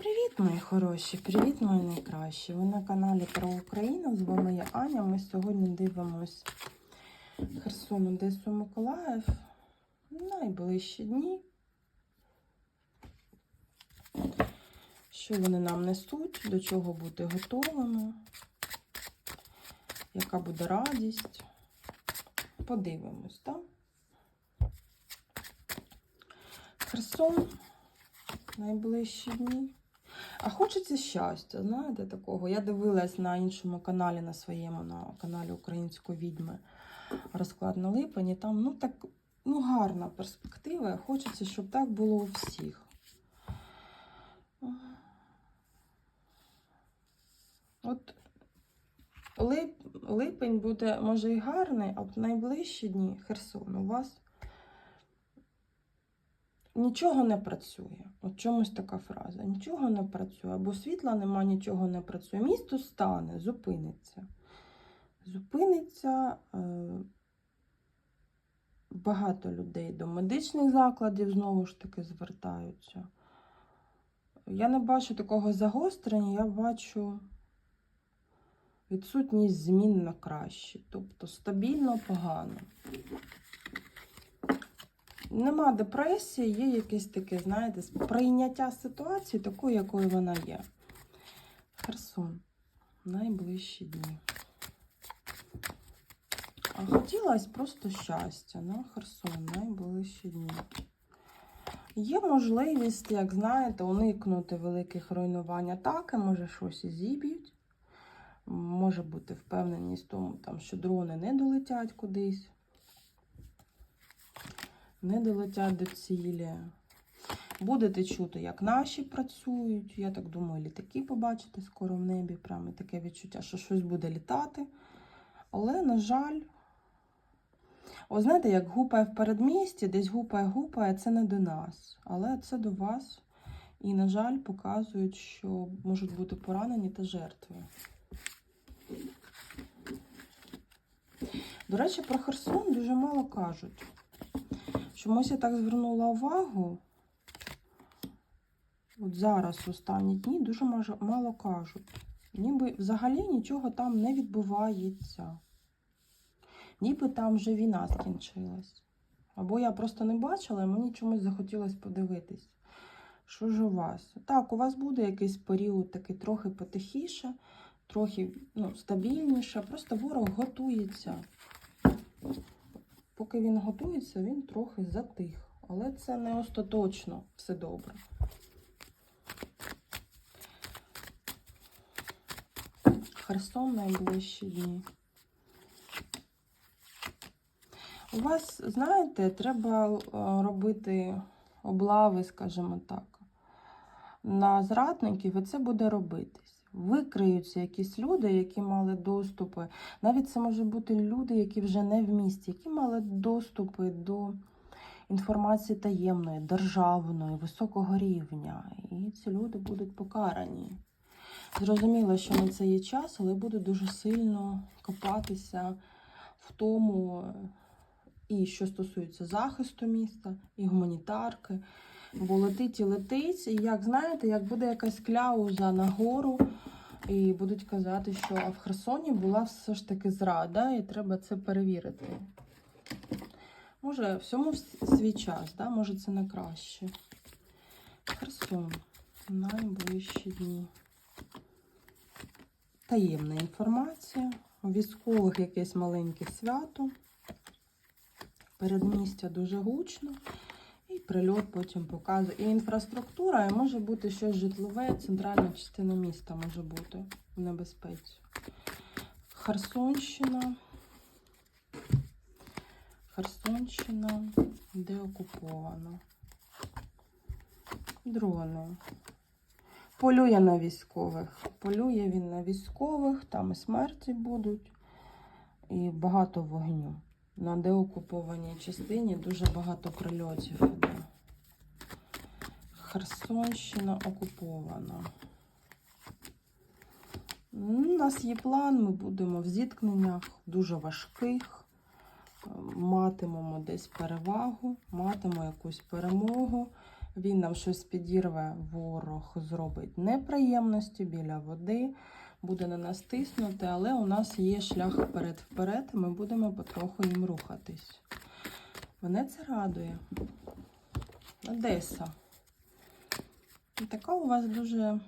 Привіт, мої хороші! Привіт, мої найкращі! Ви на каналі про Україну. З вами я Аня. Ми сьогодні дивимось Херсон, Одесу, Миколаїв. Найближчі дні. Що вони нам несуть, до чого бути готовими, яка буде радість. Подивимось, так? Херсон найближчі дні. А хочеться щастя, знаєте, такого. Я дивилась на іншому каналі, на своєму, на каналі Української відьми розклад на. І там, ну так, ну, гарна перспектива. Хочеться, щоб так було у всіх. От лип, липень буде, може, і гарний, а в найближчі дні Херсон у вас нічого не працює. От чомусь така фраза. Нічого не працює. Або світла нема, нічого не працює. Місто стане, зупиниться. Зупиниться е, багато людей до медичних закладів знову ж таки звертаються. Я не бачу такого загострення, я бачу відсутність змін на краще. Тобто стабільно погано. Нема депресії, є якесь таке, знаєте, прийняття ситуації такою, якою вона є. Херсон. Найближчі дні. А хотілося просто щастя, на Херсон, найближчі дні. Є можливість, як знаєте, уникнути великих руйнувань атаки, може щось і зіб'ють. Може бути впевненість в тому, там, що дрони не долетять кудись не долетять до цілі. Будете чути, як наші працюють. Я так думаю, літаки побачите скоро в небі. Прямо таке відчуття, що щось буде літати. Але, на жаль, о, знаєте, як гупає в передмісті, десь гупає-гупає, це не до нас, але це до вас. І, на жаль, показують, що можуть бути поранені та жертви. До речі, про Херсон дуже мало кажуть. Чомусь я так звернула увагу. От зараз, останні дні, дуже мало кажуть. Ніби взагалі нічого там не відбувається. Ніби там вже війна скінчилась. Або я просто не бачила, і мені чомусь захотілося подивитись. Що ж у вас? Так, у вас буде якийсь період такий трохи потихіше, трохи ну, стабільніше. Просто ворог готується. Поки він готується, він трохи затих. Але це не остаточно все добре. Херсон найближчі дні. У вас, знаєте, треба робити облави, скажімо так, на зрадників, і це буде робитись. Викриються якісь люди, які мали доступи. Навіть це може бути люди, які вже не в місті, які мали доступи до інформації таємної, державної, високого рівня. І ці люди будуть покарані. Зрозуміло, що на це є час, але буду дуже сильно копатися в тому, і що стосується захисту міста, і гуманітарки. Бо летить і летить, і як знаєте, як буде якась кляуза на гору, і будуть казати, що в Херсоні була все ж таки зрада, і треба це перевірити. Може, всьому свій час, да? може це на краще. Херсон. Найближчі дні. Таємна інформація. У військових якесь маленьке свято. Передмістя дуже гучно. І прильот потім показує. І інфраструктура, і може бути щось житлове, центральна частина міста може бути в небезпеці. Херсонщина. Херсонщина, де окупована. Дрони. Полює на військових. Полює він на військових, там і смерті будуть, і багато вогню. На деокупованій частині дуже багато прильотів іде. Херсонщина окупована. У нас є план, ми будемо в зіткненнях дуже важких, матимемо десь перевагу, матимемо якусь перемогу. Він нам щось підірве, ворог зробить неприємності біля води, буде на нас тиснути, але у нас є шлях вперед-вперед, ми будемо потроху їм рухатись. Мене це радує. Одеса. І така у вас дуже,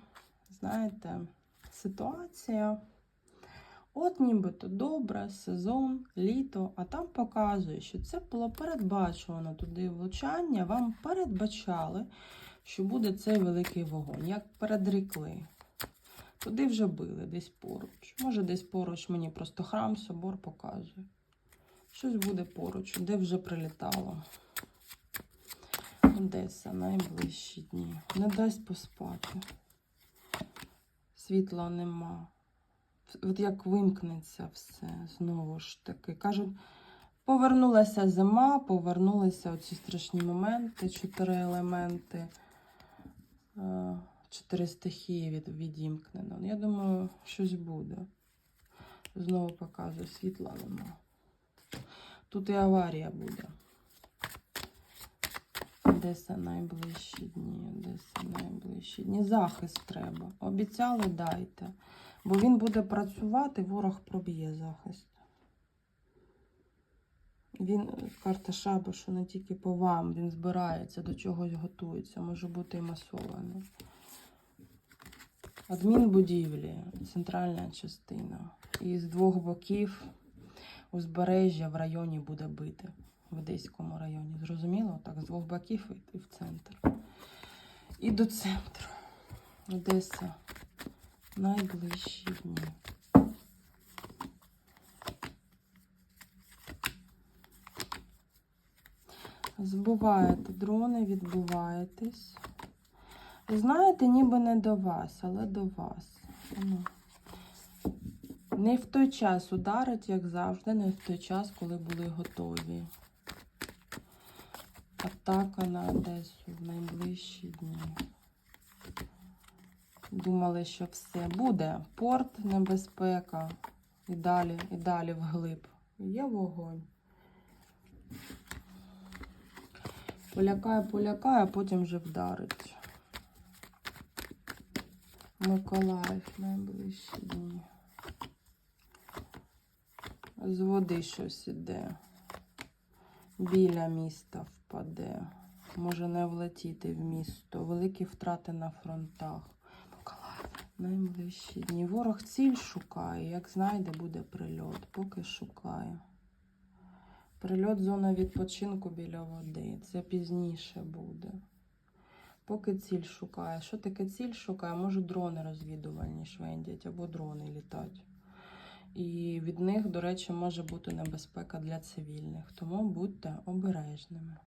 знаєте, ситуація. От нібито добре, сезон, літо, а там показує, що це було передбачувано туди влучання, вам передбачали, що буде цей великий вогонь, як передрікли. Туди вже били, десь поруч. Може, десь поруч мені просто храм, собор показує. Щось буде поруч, де вже прилітало. Одеса найближчі дні. Не дасть поспати. Світла нема. От як вимкнеться все знову ж таки. Кажуть, повернулася зима, повернулися оці страшні моменти, чотири елементи, е, чотири стихії від, відімкнено. Я думаю, щось буде. Знову показую, світла нема. Тут і аварія буде. Одеса найближчі дні, Одеса найближчі дні. Захист треба. Обіцяли, дайте. Бо він буде працювати, ворог проб'є захист. Він, карта шаба, що не тільки по вам, він збирається, до чогось готується, може бути і масований. Адмінбудівлі, центральна частина. І з двох боків узбережжя в районі буде бити. В Одеському районі. Зрозуміло? Так, з двох боків і- в центр. І до центру. Одеса. Найближчі дні. Збуваєте дрони, відбуваєтесь. Знаєте, ніби не до вас, але до вас. Не в той час ударить, як завжди, не в той час, коли були готові. Атака на Одесу в найближчі дні. Думали, що все буде. Порт, небезпека. І далі, і далі вглиб. Є вогонь. Полякає, полякає, а потім вже вдарить. Миколаїв найближчі дні. З води щось іде. Біля міста впаде. Може не влетіти в місто. Великі втрати на фронтах. Миколаїв. Найближчі дні. Ворог ціль шукає. Як знайде, буде прильот. Поки шукає. Прильот зона відпочинку біля води. Це пізніше буде. Поки ціль шукає. Що таке ціль шукає? Може дрони розвідувальні швендять або дрони літать. І від них, до речі, може бути небезпека для цивільних. Тому будьте обережними.